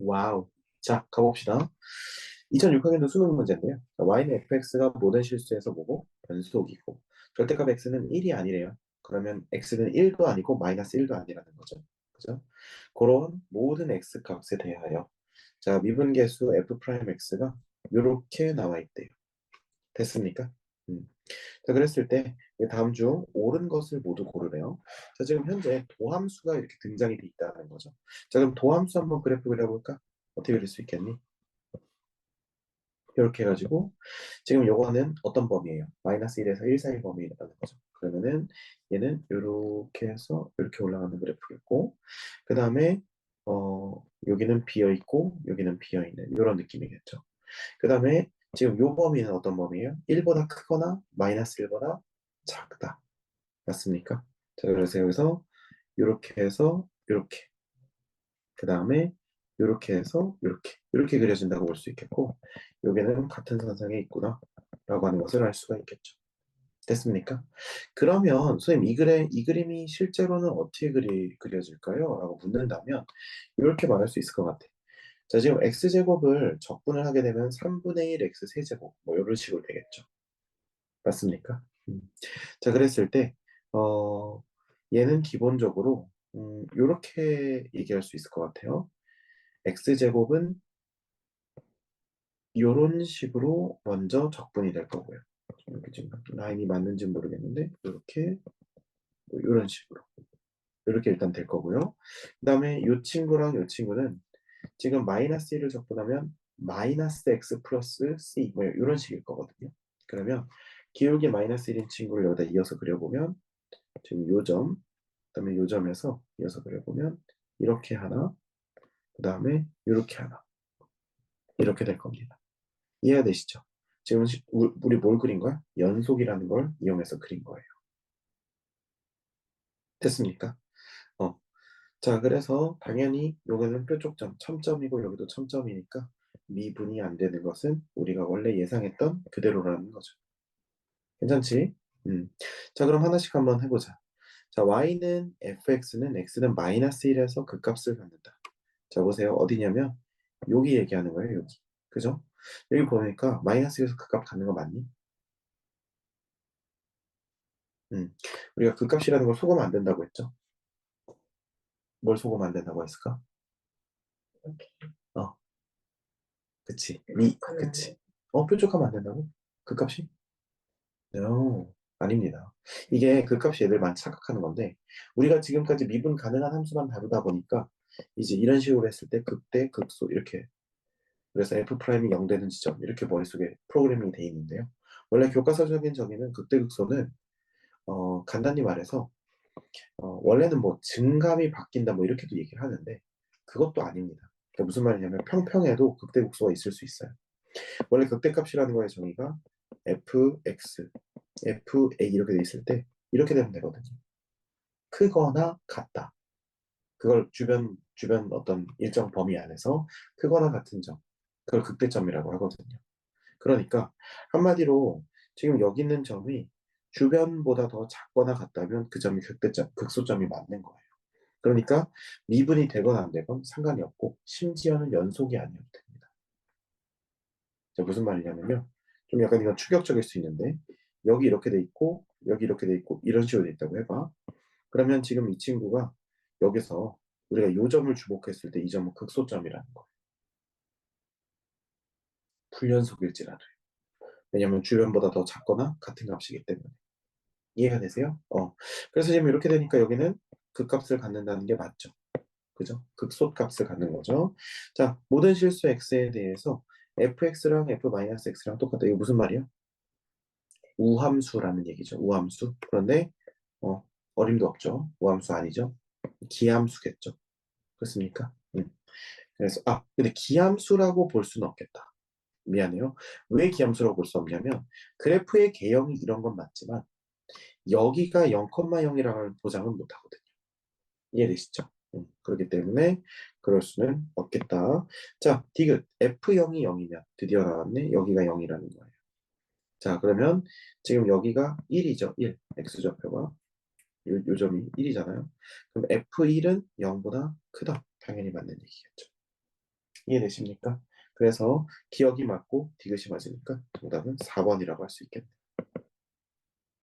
와우. 자, 가봅시다. 2006학년도 수능 문제인데요. 자, y는 fx가 모든 실수에서 뭐고? 변속이고 절대값 x는 1이 아니래요. 그러면 x는 1도 아니고 마이너스 1도 아니라는 거죠. 그죠? 그런 모든 x 값에 대하여 자, 미분계수 f'x가 이렇게 나와 있대요. 됐습니까? 음. 자, 그랬을 때 다음 중 옳은 것을 모두 고르래요. 자, 지금 현재 도함수가 이렇게 등장이 돼 있다는 거죠. 자, 그럼 도함수 한번 그래프 그려볼까? 어떻게 그릴 수 있겠니? 이렇게 해가지고 지금 요거는 어떤 범위예요? 마이너스 1에서 1 사이 범위라는 거죠. 그러면은 얘는 이렇게 해서 이렇게 올라가는 그래프겠고 그 다음에 어 여기는 비어 있고 여기는 비어 있는 이런 느낌이겠죠. 그 다음에 지금 요 범위는 어떤 범위예요? 1보다 크거나 마이너스 1보다 작다. 맞습니까? 자, 그래서 여기서 이렇게 해서 이렇게 그 다음에 이렇게 해서 이렇게 이렇게 그려진다고 볼 수 있겠고 여기는 같은 선상에 있구나 라고 하는 것을 알 수가 있겠죠. 됐습니까? 그러면 선생님 이, 그래, 이 그림이 실제로는 어떻게 그리, 그려질까요? 라고 묻는다면 이렇게 말할 수 있을 것 같아. 자 지금 x제곱을 적분을 하게 되면 3분의 1 x 세제곱 뭐 이런 식으로 되겠죠. 맞습니까? 음. 자 그랬을 때 어, 얘는 기본적으로 음, 이렇게 얘기할 수 있을 것 같아요. x제곱은 이런 식으로 먼저 적분이 될 거고요. 이렇게 지금 라인이 맞는지 모르겠는데 이렇게 이런 식으로 이렇게 일단 될 거고요. 그 다음에 이 친구랑 이 친구는 지금 마이너스 1을 적분하면 마이너스 x 플러스 c 뭐 이런 식일 거거든요. 그러면 기울기 마이너스 1인 친구를 여기다 이어서 그려보면 지금 요 점, 그 다음에 요 점에서 이어서 그려보면 이렇게 하나, 그 다음에 이렇게 하나 이렇게 될 겁니다. 이해되시죠? 지금 우리 뭘 그린 거야? 연속이라는 걸 이용해서 그린 거예요. 됐습니까? 어. 자, 그래서 당연히 요거는 뾰족점, 첨점이고 여기도 첨점이니까 미분이 안 되는 것은 우리가 원래 예상했던 그대로라는 거죠. 괜찮지? 음. 자, 그럼 하나씩 한번 해보자. 자, y는 fx는 x는 마이너스 1에서 그 값을 갖는다. 자, 보세요. 어디냐면 여기 얘기하는 거예요, 여기. 그죠? 여기 보니까 마이너스에서 그 값 갖는 거 맞니? 음, 우리가 그 값이라는 걸 속으면 안 된다고 했죠? 뭘 속으면 안 된다고 했을까? 어. 그치. 미, 그치. 어, 뾰족하면 안 된다고? 그 값이? No, 아닙니다. 이게 그 값이 애들 많이 착각하는 건데, 우리가 지금까지 미분 가능한 함수만 다루다 보니까, 이제 이런 식으로 했을 때 극대, 극소, 이렇게 그래서 F'이 0 되는 지점 이렇게 머릿속에 프로그래밍이 돼 있는데요. 원래 교과서적인 정의는 극대 극소는 어, 간단히 말해서 어, 원래는 뭐 증감이 바뀐다 뭐 이렇게도 얘기를 하는데 그것도 아닙니다. 그러니까 무슨 말이냐면 평평해도 극대극소가 있을 수 있어요. 원래 극대값이라는 거의 정의가 fx, fa 이렇게 돼 있을 때 이렇게 되면 되거든요. 크거나 같다. 그걸 주변 주변 어떤 일정 범위 안에서 크거나 같은 점 그걸 극대점이라고 하거든요. 그러니까 한마디로 지금 여기 있는 점이 주변보다 더 작거나 같다면 그 점이 극대점, 극소점이 맞는 거예요. 그러니까 미분이 되거나 안 되건 상관이 없고 심지어는 연속이 아니어도 됩니다. 자, 무슨 말이냐면요. 좀 약간 이건 추격적일 수 있는데 여기 이렇게 돼 있고 여기 이렇게 돼 있고 이런 식으로 돼 있다고 해봐. 그러면 지금 이 친구가 여기서 우리가 이 점을 주목했을 때 이 점은 극소점이라는 거예요. 불연속일지라도 왜냐하면 주변보다 더 작거나 같은 값이기 때문에. 이해가 되세요? 어. 그래서 지금 이렇게 되니까 여기는 그 값을 갖는다는 게 맞죠? 그죠? 극소 값을 갖는 거죠. 자 모든 실수 x에 대해서 fx랑 f-x랑 똑같다 이거 무슨 말이야? 우함수라는 얘기죠. 우함수. 그런데 어, 어림도 없죠. 우함수 아니죠. 기함수겠죠. 그렇습니까? 음. 그래서 아 근데 기함수라고 볼 수는 없겠다 미안해요. 왜 기함수라고 볼 수 없냐면 그래프의 개형이 이런 건 맞지만 여기가 0,0이라는 보장은 못하거든요. 이해되시죠? 음, 그렇기 때문에 그럴 수는 없겠다. 자, 디귿 F0이 0이면 드디어 나왔네. 여기가 0이라는 거예요. 자, 그러면 지금 여기가 1이죠. 1. X좌표가. 요, 요 점이 1이잖아요. 그럼 F1은 0보다 크다. 당연히 맞는 얘기겠죠. 이해되십니까? 그래서 기억이 맞고 디귿이 맞으니까 정답은 4번이라고 할 수 있겠네.